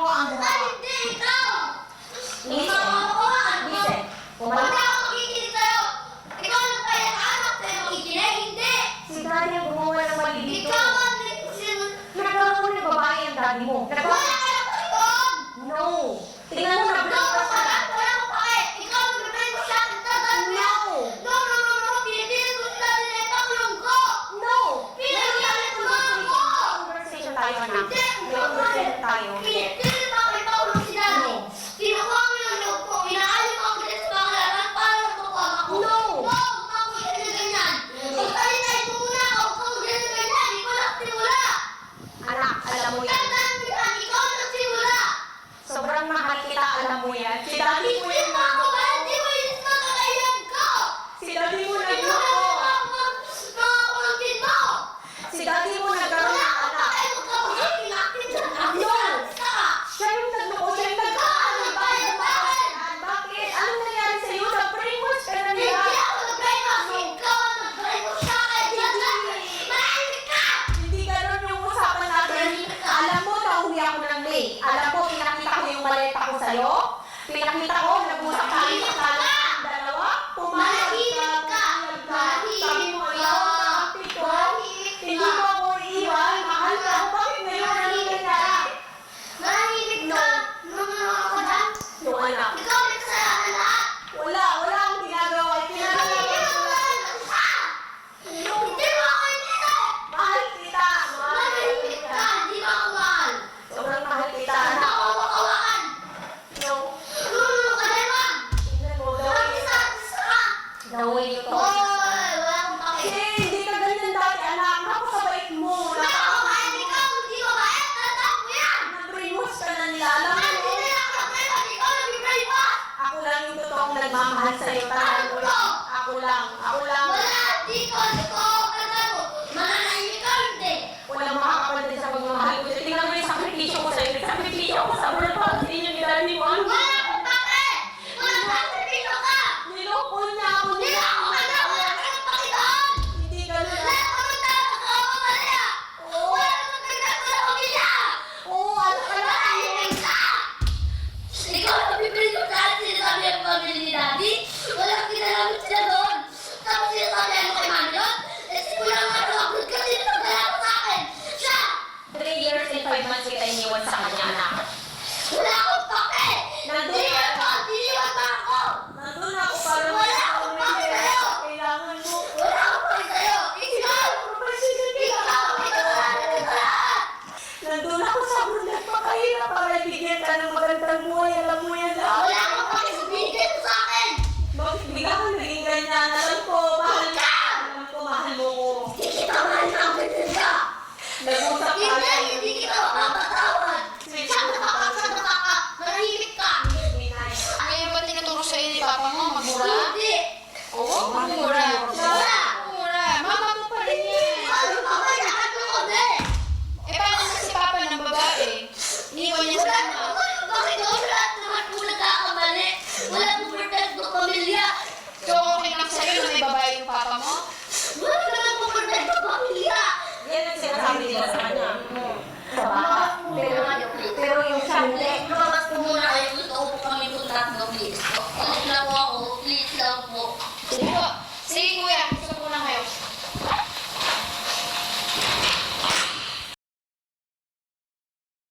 ako ang gumawa. Hindi, ikaw! Ikaw ako ang gumawa. Pumalit. Ikaw ang kikinitaw. Ikaw ang kaya anak na makikinig. Hindi! Si Daddy ang gumawa ng mali dito. Ikaw ang nagawa ko ng babae ang daddy mo. Nagawa Wala ka ng pakitog! No! Tingnan mo na block ka sa tayo anak. 大油面 sa'yo? Pinakita ko 妈妈，上班。sobrang napakahirap para ibigyan ka ng magandang buhay. Alam mo yan lang. Wala ka pa sabihin dito sa akin! Bakit bigla ka naging ganyan? Alam ko, mahal ka! Alam ko, mahal mo ko. Hindi kita mahal na ako dito! Nag- may babae yung papa mo? Wala ka lang pumunta ito, pamilya! Yan ang sinasabi nila sa kanya. Pero, yung siyempre, lumabas po muna kayo. Gusto ko po kami punta ng please. Ulit lang ako. Please lang po. Sige po. Sige kuya.